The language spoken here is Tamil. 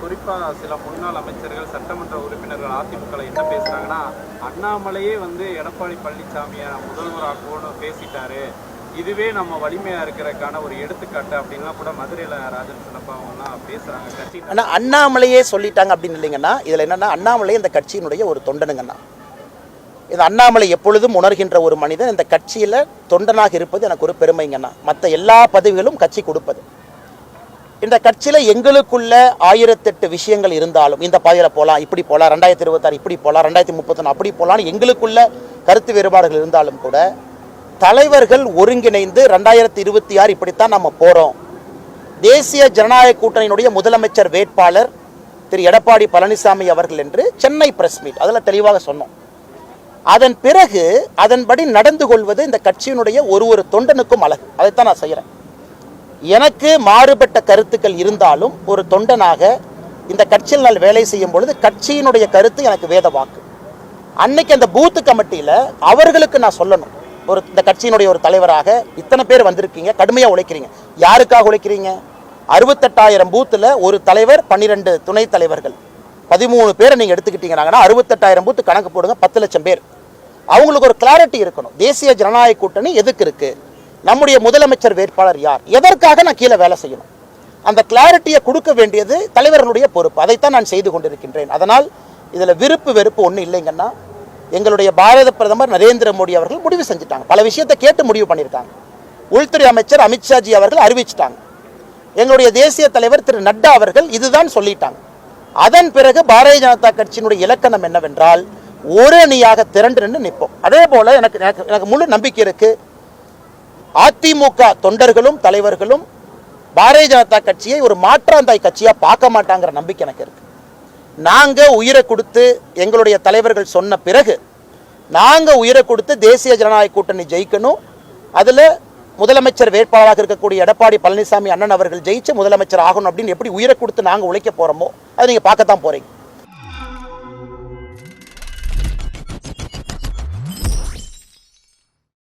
குறிப்பாக சில முன்னாள் அமைச்சர்கள் சட்டமன்ற உறுப்பினர்கள் அதிமுக என்ன பேசுறாங்கன்னா அண்ணாமலையே வந்து எடப்பாடி பழனிசாமியை முதல்வராக்குவோன்னு பேசிட்டாரு. இதுவே நம்ம வலிமையா இருக்கிறதுக்கான ஒரு எடுத்துக்காட்டு அப்படின்லாம் கூட மதுரையில ராஜன் சின்னப்பாவெல்லாம் அவங்கலாம் பேசுறாங்க கட்சி ஆனால் அண்ணாமலையே சொல்லிட்டாங்க அப்படின்னு இல்லைங்கன்னா இதில் என்னன்னா அண்ணாமலை இந்த கட்சியினுடைய ஒரு தொண்டனுங்கண்ணா. இது அண்ணாமலை எப்பொழுதும் உணர்கின்ற ஒரு மனிதன் இந்த கட்சியில் தொண்டனாக இருப்பது எனக்கு ஒரு பெருமைங்கண்ணா. மற்ற எல்லா பதவிகளும் கட்சி கொடுப்பது. இந்த கட்சியில் எங்களுக்குள்ள ஆயிரத்தெட்டு விஷயங்கள் இருந்தாலும் இந்த பாதையில் போகலாம் இப்படி போகலாம் ரெண்டாயிரத்தி இருபத்தாறு இப்படி போகலாம் ரெண்டாயிரத்தி முப்பத்தொன்று அப்படி போகலான்னு எங்களுக்குள்ள கருத்து வேறுபாடுகள் இருந்தாலும் கூட தலைவர்கள் ஒருங்கிணைந்து ரெண்டாயிரத்தி இருபத்தி ஆறு இப்படித்தான் நம்ம போகிறோம் தேசிய ஜனநாயக கூட்டணியினுடைய முதலமைச்சர் வேட்பாளர் திரு எடப்பாடி பழனிசாமி அவர்கள் என்று சென்னை பிரஸ் மீட் அதில் தெளிவாக சொன்னோம். அதன் பிறகு அதன்படி நடந்து கொள்வது இந்த கட்சியினுடைய ஒரு ஒரு தொண்டனுக்கும் அழகு. அதைத்தான் நான் செய்கிறேன் எனக்கு மாறுபட்ட கருத்துக்கள் இருந்தாலும் ஒரு தொண்டனாக இந்த கட்சியில் நான் வேலை செய்யும் பொழுது கட்சியினுடைய கருத்து எனக்கு வேத வாக்கு. அன்னைக்கு அந்த பூத்து கமிட்டியில் அவர்களுக்கு நான் சொல்லணும். ஒரு இந்த கட்சியினுடைய ஒரு தலைவராக இத்தனை பேர் வந்திருக்கீங்க கடுமையாக உழைக்கிறீங்க. யாருக்காக உழைக்கிறீங்க? அறுபத்தெட்டாயிரம் பூத்தில் ஒரு தலைவர் பன்னிரெண்டு துணைத் தலைவர்கள். பதிமூணு பேரை நீங்கள் எடுத்துக்கிட்டீங்கன்னா அறுபத்தெட்டாயிரம் பூத்து கணக்கு போடுங்க பத்து லட்சம் பேர். அவங்களுக்கு ஒரு கிளாரிட்டி இருக்கணும். தேசிய ஜனநாயக கூட்டணி எதுக்கு இருக்குது நம்முடைய முதலமைச்சர் வேட்பாளர் யார்? எதற்காக நான் கீழே வேலை செய்யணும்? அந்த கிளாரிட்டியை கொடுக்க வேண்டியது தலைவர்களுடைய பொறுப்பு. அதைத்தான் நான் செய்து கொண்டிருக்கின்றேன். அதனால் இதில் விருப்பு வெறுப்பு ஒன்றும் இல்லைங்கன்னா எங்களுடைய பாரத பிரதமர் நரேந்திர மோடி அவர்கள் முடிவு செஞ்சுட்டாங்க. பல விஷயத்தை கேட்டு முடிவு பண்ணியிருக்காங்க. உள்துறை அமைச்சர் அமித்ஷாஜி அவர்கள் அறிவிச்சிட்டாங்க. எங்களுடைய தேசிய தலைவர் திரு நட்டா அவர்கள் இதுதான் சொல்லிட்டாங்க. அதன் பிறகு பாரதிய ஜனதா கட்சியினுடைய இலக்கணம் என்னவென்றால் ஒரு அணியாக திரண்டு நின்று நிற்போம். அதே போல எனக்கு எனக்கு எனக்கு முழு நம்பிக்கை இருக்குது அதிமுக தொண்டர்களும் தலைவர்களும் பாரதிய ஜனதா கட்சியை ஒரு மாற்றாந்தாய் கட்சியாக பார்க்க மாட்டாங்கிற நம்பிக்கை எனக்கு இருக்கு. நாங்கள் உயிரை கொடுத்து எங்களுடைய தலைவர்கள் சொன்ன பிறகு நாங்கள் உயிரை கொடுத்து தேசிய ஜனநாயக கூட்டணி ஜெயிக்கணும். அதில் முதலமைச்சர் வேட்பாளராக இருக்கக்கூடிய எடப்பாடி பழனிசாமி அண்ணன் அவர்கள் ஜெயிச்சு முதலமைச்சர் ஆகணும் அப்படின்னு எப்படி உயிரை கொடுத்து நாங்கள் உழைக்க போகிறோமோ அதை நீங்கள் பார்க்கத்தான் போகிறீங்க